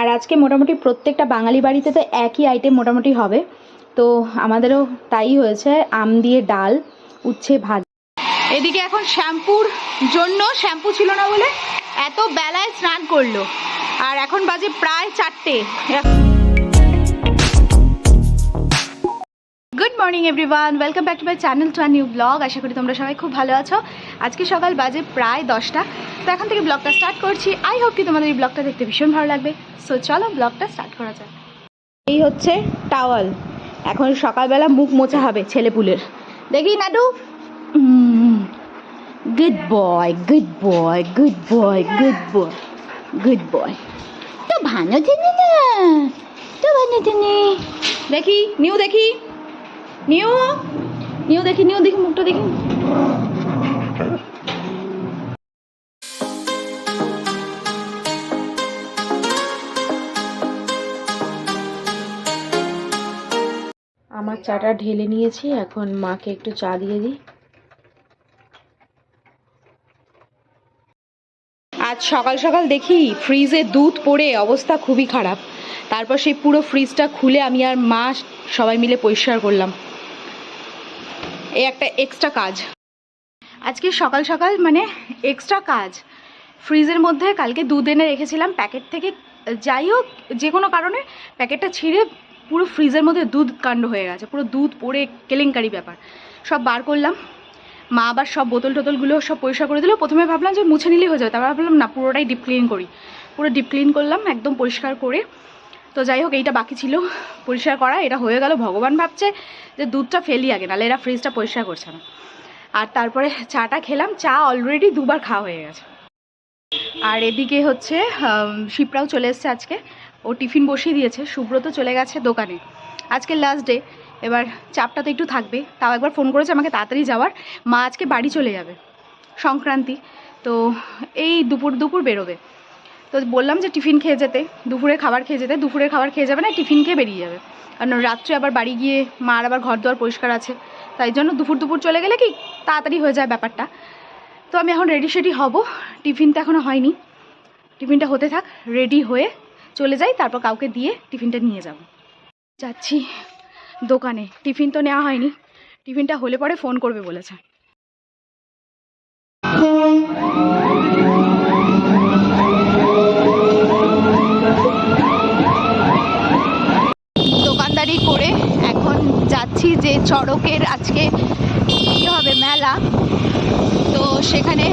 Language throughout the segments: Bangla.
আর আজকে মোটামুটি প্রত্যেকটা বাঙালি বাড়িতে তো একই আইটেম মোটামুটি হবে। তো আমাদেরও তাই হয়েছে, আম দিয়ে ডাল, উচ্ছে ভাত। এদিকে এখন শ্যাম্পুর জন্য, শ্যাম্পু ছিল না বলে এত বেলায় স্নান করল। আর এখন বাজে প্রায় চারটে। Good morning everyone welcome back to my channel to new blog আশা করি তোমরা সবাই খুব ভালো আছো। আজকে সকাল বাজে প্রায় দশটা। তো এখন থেকে ব্লগটা স্টার্ট করছি। আই হোপ কি তোমাদের এই ব্লগটা দেখতে ভীষণ ভালো লাগবে। সো চলো ব্লগটা স্টার্ট করা যাক। এই হচ্ছে টাওয়াল এখন সকালবেলা মুখ মোছা হবে ছেলেপুলের। দেখি Naatu good boy good boy good boy good boy good boy তো ভালো জানি না। তো ভালো জানি দেখি, নিউ দেখি। নিউ। নিউ দেখি নিউ দেখি, মুখটা দেখি। আমার চাটা ঢেলে নিয়েছি, এখন মাকে একটু চা দিয়ে দিই। আজ সকাল সকাল দেখি ফ্রিজে দুধ পড়ে অবস্থা খুবই খারাপ। তারপর সেই পুরো ফ্রিজটা খুলে আমি আর মা সবাই মিলে পরিষ্কার করলাম। এই একটা এক্সট্রা কাজ। আজকে সকাল সকাল মানে এক্সট্রা কাজ। ফ্রিজের মধ্যে কালকে দুধ এনে রেখেছিলাম, প্যাকেট থেকে। যাই হোক, যে কোনো কারণে প্যাকেটটা ছিঁড়ে পুরো ফ্রিজের মধ্যে দুধ কাণ্ড হয়ে গেছে, পুরো দুধ পড়ে কেলেঙ্কারি ব্যাপার। সব বার করলাম, মা আবার সব বোতল টোতলগুলো সব পরিষ্কার করে দিল। প্রথমে ভাবলাম যে মুছে নিলেই হয়ে যাবে, তারপর ভাবলাম না, পুরোটাই ডিপ ক্লিন করি। পুরো ডিপ ক্লিন করলাম, একদম পরিষ্কার করে। তো যাই হোক, এইটা বাকি ছিল, পরিষ্কার করা, এটা হয়ে গেল, ভগবান ভাবছে যে দুধটা ফেলি আগে, নাহলে এরা ফ্রিজটা পরিষ্কার করছে না। আর তারপরে চাটা খেলাম, চা অলরেডি দুবার খাওয়া হয়ে গেছে। আর এদিকে হচ্ছে শিপরাও চলে এসছে আজকে ও টিফিন বসিয়ে দিয়েছে। সুব্রত চলে গেছে দোকানে। আজকে লাস্ট ডে এবার চাপটা তো একটু থাকবে। তাও একবার ফোন করেছে আমাকে তাড়াতাড়ি যাওয়ার। মা আজকে বাড়ি চলে যাবে সংক্রান্তি। তো এই দুপুর দুপুর বেরোবে। তো বললাম যে টিফিন খেয়ে যেতে। দুপুরে খাবার খেয়ে যেতে। দুপুরের খাবার খেয়ে যাবে না, টিফিন খেয়ে বেরিয়ে যাবে। কারণ রাত্রে আবার বাড়ি গিয়ে মার আবার ঘর দুয়ার পরিষ্কার আছে। তাই জন্য দুপুর দুপুর চলে গেলে কি তাড়াতাড়ি হয়ে যায় ব্যাপারটা। তো আমি এখন রেডি সেডি হব। টিফিন তো এখনও হয়নি। টিফিনটা হতে থাক রেডি হয়ে চলে যাই, তারপর কাউকে দিয়ে টিফিনটা নিয়ে যাব। যাচ্ছি দোকানে। টিফিন তো নেওয়া হয়নি। টিফিনটা হলে পরে ফোন করবে বলেছে। দোকানদারি করে এখন যাচ্ছি যে চড়কের আজকে কী হবে মেলা। তো সেখানে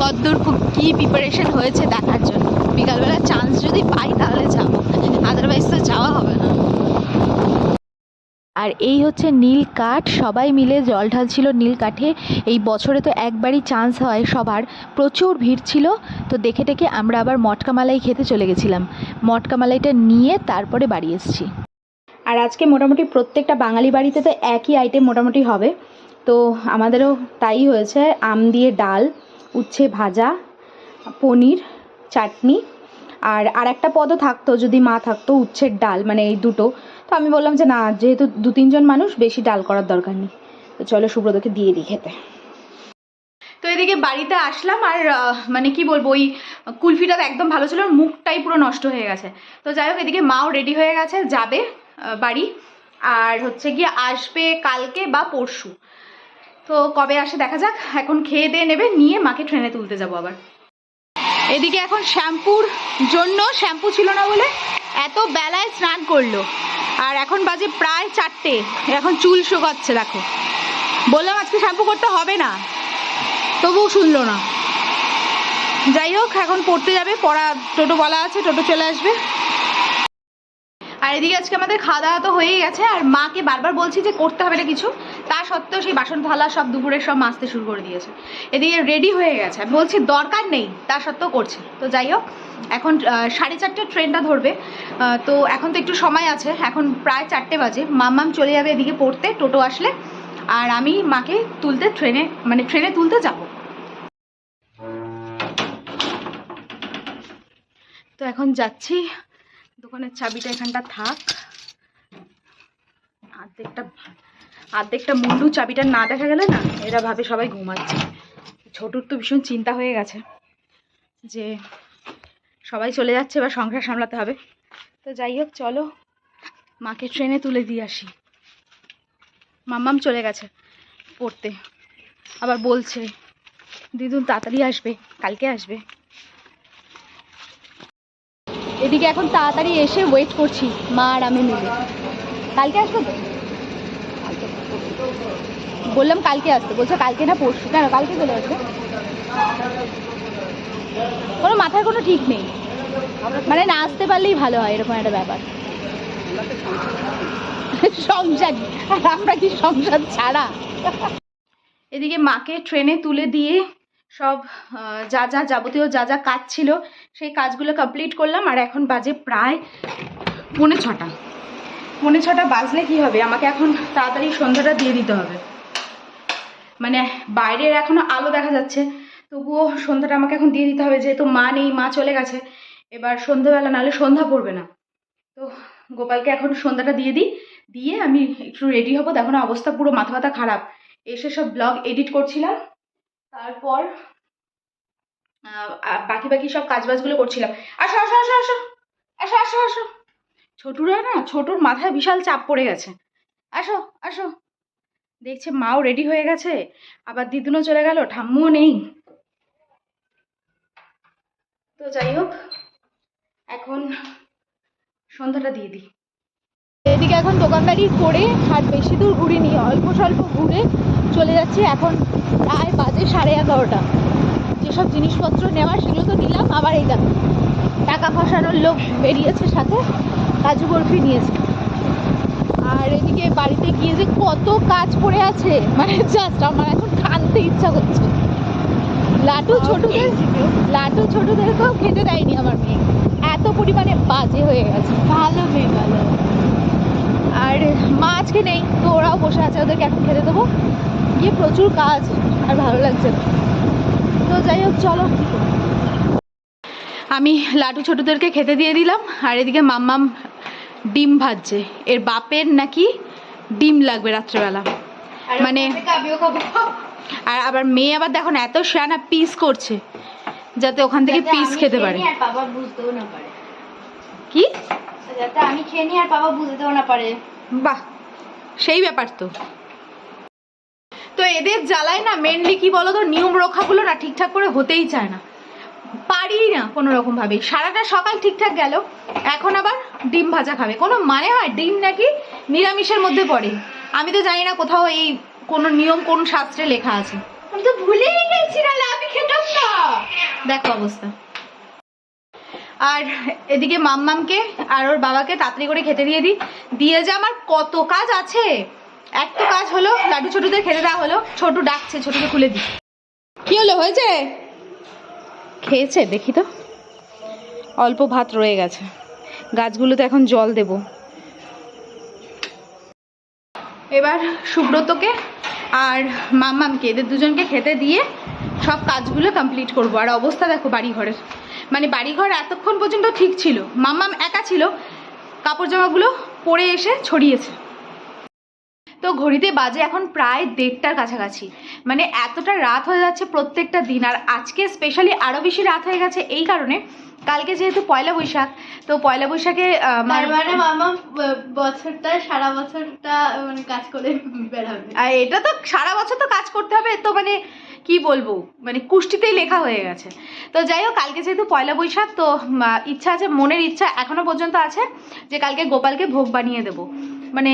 কদ্দূর কী প্রিপারেশন হয়েছে দেখার জন্য। বিকালবেলা চান্স যদি পাই তাহলে যাব। আদারওয়াইজ তো যাওয়া হবে না। আর এই হচ্ছে নীল কাঠ। সবাই মিলে জল ঢালছিল নীল কাঠে। এই বছরে তো একবারই চান্স হয় সবার। প্রচুর ভিড় ছিল। তো দেখে টেকে আমরা আবার মটকা মালাই খেতে চলে গেছিলাম। মটকা মালাইটা নিয়ে তারপরে বাড়ি এসেছি। আর আজকে মোটামুটি প্রত্যেকটা বাঙালি বাড়িতে তো একই আইটেম মোটামুটি হবে। তো আমাদেরও তাই হয়েছে। আম দিয়ে ডাল, উচ্ছে ভাজা, পনির, চাটনি আর আর একটা পদও থাকতো, যদি মা থাকতো, উচ্ছের ডাল মানে এই দুটো। তো আমি বললাম যে না, যেহেতু দু তিনজন মানুষ, বেশি ডাল করার দরকার নেই। তো চলো সুব্রতকে দিয়ে দিই খেতে। তো এদিকে বাড়িতে আসলাম আর মানে কি বলব, ওই কুলফিটা একদম ভালো ছিল, মুখটাই পুরো নষ্ট হয়ে গেছে। তো যাই হোক, এদিকে মাও রেডি হয়ে গেছে, যাবে বাড়ি। আর হচ্ছে গিয়ে আসবে কালকে বা পরশু। তো কবে আসে দেখা যাক, এখন খেয়ে দিয়ে নেবে, নিয়ে মাকে ট্রেনে তুলতে যাব আবার। এদিকে এখন শ্যাম্পুর জন্য শ্যাম্পু ছিল না বলে এত বেলায় স্নান করল। আর এখন বাজে প্রায় চারটে। এখন চুল শুকাচ্ছে, দেখো। বললাম আজকে শ্যাম্পু করতে হবে না। তবুও শুনলো না। যাই হোক, এখন পড়তে যাবে, পড়া, টোটো বলা আছে, টোটো চলে আসবে। আর এদিকে আজকে আমাদের খাওয়া দাওয়া তো হয়েই গেছে, আর মাকে বারবার বলছি যে করতে হবে না কিছু। তা সত্ত্বেও সেই বাসন থালা সব দুপুরে সব মাজতে শুরু করে দিয়েছে। এদিকে রেডি হয়ে গেছে। আমি বলছি, দরকার নেই। তা সত্ত্বেও করছে। তো যাই হোক, এখন সাড়ে চারটে ট্রেনটা ধরবে। তো এখন তো একটু সময় আছে। এখন প্রায় চারটে বাজে। মাম্মাম চলে যাবে এদিকে পড়তে, টোটো আসলে। আর আমি মাকে তুলতে ট্রেনে মানে ট্রেনে তুলতে যাব। তো এখন যাচ্ছি। দোকানের চাবিটা এখানটা থাক। অর্ধেকটা অর্ধেকটা মুন্ডু চাবিটা না দেখা গেলে না, এরা ভাবে সবাই ঘুমাচ্ছে। ছোটুর তো ভীষণ চিন্তা হয়ে গেছে যে সবাই চলে যাচ্ছে এবার সংসার সামলাতে হবে। তো যাই হোক, চলো, মাকে ট্রেনে তুলে দিয়ে আসি। মাম্মাম চলে গেছে পড়তে। আবার বলছে, দিদুন তাড়াতাড়ি আসবে, কালকে আসবে। এদিকে এখন তাড়াতাড়ি এসে ওয়েট করছি, মা আর আমি মিলে। কালকে আসবে তো? বললাম কালকে আসতে। বলছে কালকে না পরশু কেন, কালকে চলে আসবে? কোনো মাথার কোনো ঠিক নেই। মানে না আসতে পারলেই ভালো হয়, এরকম একটা ব্যাপার। সংসার আমরা কি সংসার ছাড়া? এদিকে মাকে ট্রেনে তুলে দিয়ে সব যা যা যাবতীয় যা যা কাজ ছিল, সেই কাজগুলো কমপ্লিট করলাম, আর এখন বাজে প্রায় পৌনে ছটা। পৌনে ছটা বাজলে কি হবে? আমাকে এখন তাড়াতাড়ি সন্ধ্যাটা দিয়ে দিতে হবে। মানে বাইরের এখনও আলো দেখা যাচ্ছে, তবুও সন্ধ্যাটা আমাকে এখন দিয়ে দিতে হবে, যেহেতু মা নেই, মা চলে গেছে, এবার সন্ধ্যাবেলা নাহলে সন্ধ্যা পড়বে না। তো গোপালকে এখন সন্ধ্যাটা দিয়ে দিই, দিয়ে আমি একটু রেডি হব, দেখো না অবস্থা পুরো মাথা ব্যথা খারাপ। এসে সব ব্লগ এডিট করছিলাম, তারপর বাকি বাকি সব কাজ বাজগুলো করছিলাম। আসো আসো আসো আসো আসো আসো আসো। ছোটুরা না ছোটুর মাথায় বিশাল চাপ পড়ে গেছে। আসো আসো। দেখছে মাও রেডি হয়ে গেছে। আবার দিদুনও চলে গেল, ঠাম্মুও নেই। তো যাই হোক, এখন সন্ধ্যাটা দিয়ে দিই। এদিকে এখন দোকানদারি করে আর বেশি দূর ঘুরিনি, অল্প স্বল্প ঘুরে চলে যাচ্ছি এখন প্রায় বাজে সাড়ে এগারোটা। যেসব জিনিসপত্র নেওয়ার সেগুলো তো নিলাম, আবার এই দেখো, টাকা ফসানোর লোক বেরিয়েছে সাথে। কাজু বরফি নিয়েছি। আর এদিকে বাড়িতে গিয়ে যে কত কাজ পড়ে আছে মানে জাস্ট আমার এখন খানতে ইচ্ছা করছে। লাটু ছোটদের লাটু ছোটদেরকেও খেতে দেয়নি আমার মেয়ে। এত পরিমাণে বাজে হয়ে গেছে। ভালো মেয়ে ভালো। আর মা আজকে নেই তো ওরাও বসে আছে ওদেরকে এখন খেতে দেবো। গিয়ে প্রচুর কাজ আর ভালো লাগছে না। তো যাই হোক চলো। আমি লাটু ছোটদেরকে খেতে দিয়ে দিলাম আর এদিকে মাম্মাম ডিম ভাজছে। এর বাপের নাকি ডিম লাগবে রাত্রেবেলা। মানে আর আবার মেয়ে আবার দেখো না এত শানা পিস করছে যাতে ওখান থেকে পিস খেতে পারে। বাবা বুঝতেও না পারে। কি? যাতে আমি খেয়ে নিই আর বাবা বুঝতেও না পারে। বাহ সেই ব্যাপার তো। তো এদের জ্বালায় না মেনলি কি বলো তো নিয়ম রক্ষাগুলো না ঠিকঠাক করে হতেই চায় না। পারি না কোনো রকম ভাবে সারাটা সকাল ঠিকঠাক গেল এখন আবার ডিম ভাজা খাবে। কোনো মানে হয়? ডিম নাকি নিরামিষের মধ্যে পড়ে। আমি তো জানি না কোথাও এই কোনো নিয়ম কোন শাস্ত্রে লেখা আছে। আমি তো ভুলেই গেছি না আমি খেতাম না দেখো অবস্থা। আর এদিকে মাম্মামকে আর ওর বাবাকে তাড়াতাড়ি করে খেতে দিয়ে দিই। দিয়ে যে আমার কত কাজ আছে। এক তো কাজ হলো লাড্ডু ছোটুদের খেতে দেওয়া হলো। ছোটু ডাকছে ছোটুকে খুলে দিই। কি হলো হয়েছে? খেয়েছে? দেখি তো। অল্প ভাত রয়ে গেছে। গাছগুলোতে এখন জল দেব। এবার সুব্রতকে আর মাম্মামকে, এদের দুজনকে খেতে দিয়ে সব কাজগুলো কমপ্লিট করব। আর অবস্থা দেখো বাড়ি ঘরের মানে বাড়িঘর এতক্ষণ পর্যন্ত ঠিক ছিল। মাম্মাম একা ছিল। কাপড় জামাগুলো পরে এসে ছড়িয়েছে। তো ঘড়িতে বাজে এখন প্রায় দেড়টার কাছাকাছি। মানে এতটা রাত হয়ে যাচ্ছে প্রত্যেকটা দিন আর আজকে স্পেশালি আরও বেশি রাত হয়ে গেছে এই কারণে। কালকে যেহেতু পয়লা বৈশাখ তো পয়লা বৈশাখে তার মানে মামা বছরটা সারা বছরটা মানে কাজ করে বেড়াবে। আর এটা তো সারা বছর তো কাজ করতে হবে তো মানে কি বলব? মানে কুষ্টিতেই লেখা হয়ে গেছে। তো যাই হোক কালকে যেহেতু পয়লা বৈশাখ তো ইচ্ছা আছে মনের ইচ্ছা এখনও পর্যন্ত আছে যে কালকে গোপালকে ভোগ বানিয়ে দেব। মানে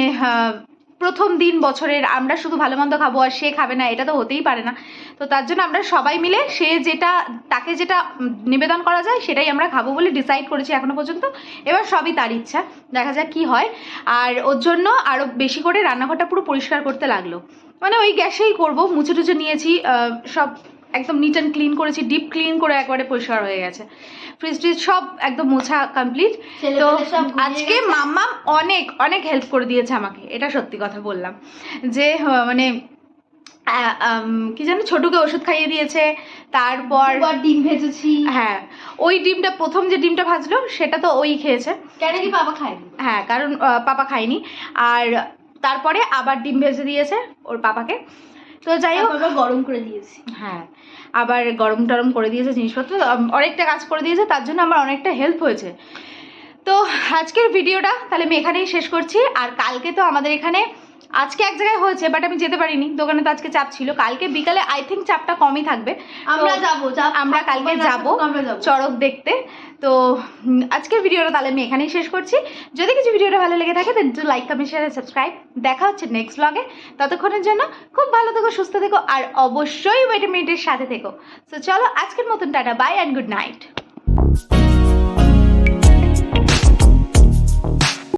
প্রথম দিন বছরের আমরা শুধু ভালো মন্দ খাব আর সে খাবে না, এটা তো হতেই পারে না। তো তার জন্য আমরা সবাই মিলে সে যেটা, তাকে যেটা নিবেদন করা যায় সেটাই আমরা খাব বলে ডিসাইড করেছি এখনও পর্যন্ত। এবার সবই তার ইচ্ছা, দেখা যাক কি হয়। আর ওর জন্য আরও বেশি করে রান্নাঘরটা পুরো পরিষ্কার করতে লাগল। মানে ওই গ্যাসেই করব মুছে টুচে নিয়েছি সব একদম নিট অ্যান্ড ক্লিন করেছি ডিপ ক্লিন করে একবারে পরিষ্কার হয়ে গেছে। ফ্রিজ ট্রিজ সব একদম মোছা কমপ্লিট তো আজকে মাম্মা অনেক অনেক হেল্প করে দিয়েছে আমাকে এটা সত্যি কথা বললাম। যে মানে কি জানি ছোটকে ওষুধ খাইয়ে দিয়েছে তারপর ডিম ভেজেছি। হ্যাঁ ওই ডিমটা প্রথম যে ডিমটা ভাজলো সেটা তো ওই খেয়েছে। কেন কি বাবা খায়নি? হ্যাঁ কারণ পাপা খায়নি। আর তারপরে আবার ডিম ভেজে দিয়েছে ওর পাপাকে। তো যাই হোক গরম করে দিয়েছি। হ্যাঁ আবার গরম টরম করে দিয়েছে জিনিসপত্র। অনেকটা কাজ করে দিয়েছে তার জন্য আমার অনেকটা হেল্প হয়েছে। তো আজকের ভিডিওটা তাহলে আমি এখানেই শেষ করছি। আর কালকে তো আমাদের এখানে আজকে এক জায়গায় হয়েছে বাট আমি যেতে পারিনি। দোকানে তো আজকে চাপ ছিল। কালকে বিকালে আই থিঙ্ক চাপটা কমই থাকবে। আমরা যাব আমরা কালকে যাব চড়ক দেখতে। তো আজকের ভিডিওটা তাহলে আমি এখানেই শেষ করছি। যদি কিছু ভিডিওটা ভালো লেগে থাকে then to like comment share subscribe দেখা হচ্ছে নেক্সট ব্লগে ততক্ষণের জন্য খুব ভালো থেকো সুস্থ থেকো আর অবশ্যই ভিটামিনের সাথে থেকো। তো চলো আজকের মতন tata bye and good night